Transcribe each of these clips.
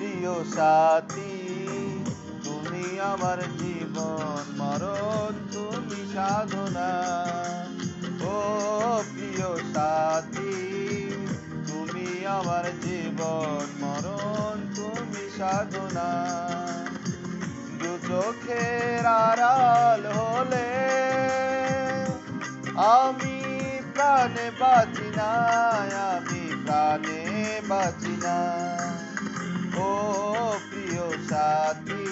প্রিয় সাথী, তুমি আমার জীবন মরণ, তুমি সাধনা। ও প্রিয় সাথী, তুমি আমার জীবন মরণ, তুমি সাধনা। দু চোখের আড়াল হলে আমি প্রাণে বাঁচি না, আমি প্রাণে বাঁচি না। ও প্রিয় সাথী,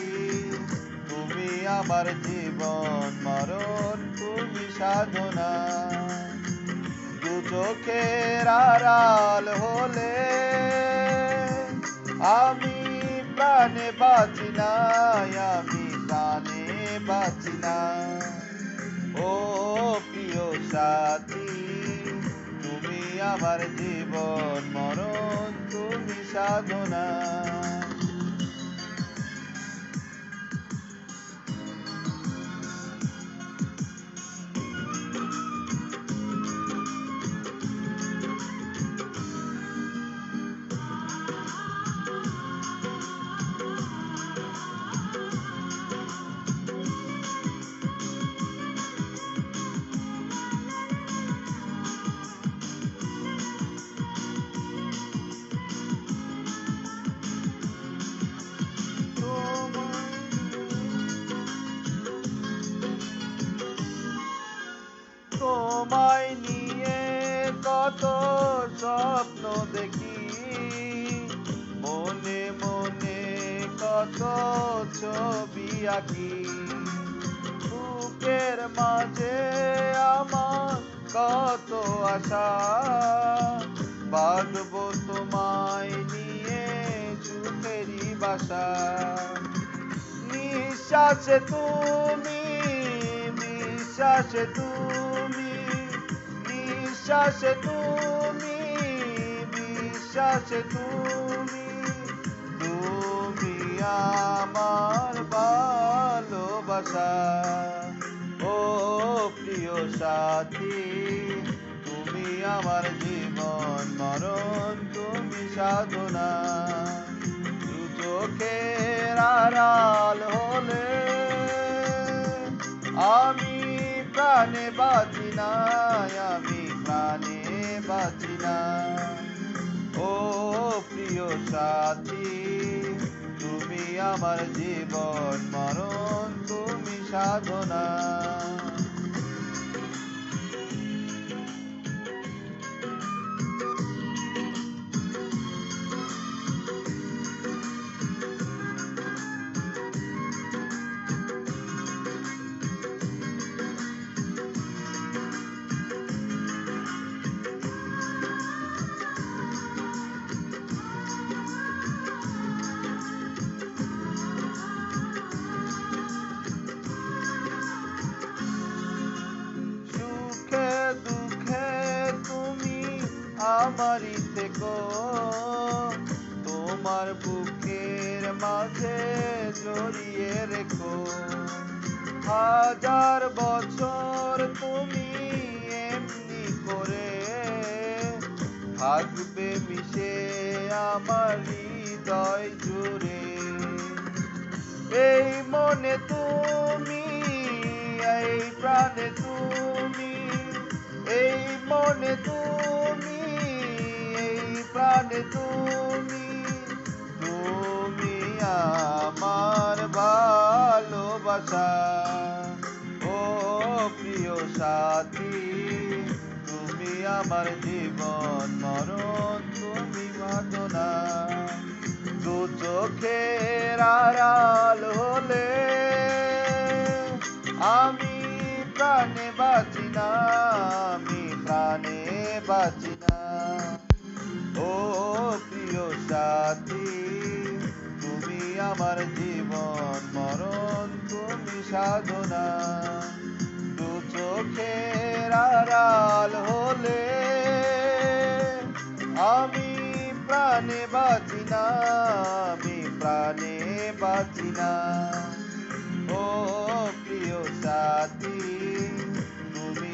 তুমি আমার জীবন মরণ, তুমি সাধনা। দু চোখের আড়াল হলে আমি প্রাণে বাঁচি না আমি প্রাণে বাঁচি না ও প্রিয় সাথী আমার জীবন মরণ তুমি সাধনা। তোমায় নিয়ে কত স্বপ্ন দেখি। মনে মনে কত ছবি আঁকি। বুকের মাঝে আমার কত আশা। বাঁধবো তোমায় নিয়ে সুখেরই বাসা। নিঃশ্বাসে তুমি নিঃশ্বাসে তুমি নিঃশ্বাসে তুমি, বিশ্বাসে তুমি তুমি আমার ভালোবাসা। ও প্রিয় সাথী, তুমি আমার জীবন মরণ, তুমি সাধনা। চোখের আড়াল হলে আমি প্রাণে বাঁচি না আমি। প্রাণে বাঁচি না। ও প্রিয় সাথী তুমি আমার জীবন মরণ তুমি সাধনা। আমারই থেকো তোমার বুকের মাঝে জড়িয়ে রেখো। হাজার বছর তুমি এমনি করে থাকবে মিশে আমার হৃদয় জুড়ে। এই মনে তুমি, এই প্রাণে তুমি, এই মনে তুমি তুমি তুমি আমার ভালোবাসা। ও প্রিয় সাথী, তুমি আমার জীবন মরণ, তুমি মাদনা। দু চোখের আড়াল হলে আমি প্রাণে বাঁচি না আমি প্রাণে বাঁচি না সাথী তুমি আমার জীবন মরণ, তুমি সাধনা। দু চোখের আড়াল হলে আমি প্রাণে বাঁচি না, আমি প্রাণে বাঁচি না। ও প্রিয় সাথী, তুমি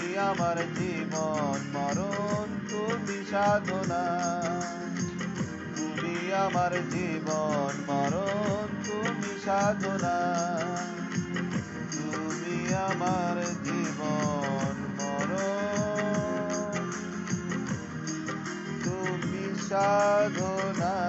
আমার জীবন মরণ তুমি সাধনা। তুমি আমার জীবন মরণ। তুমি সাধনা।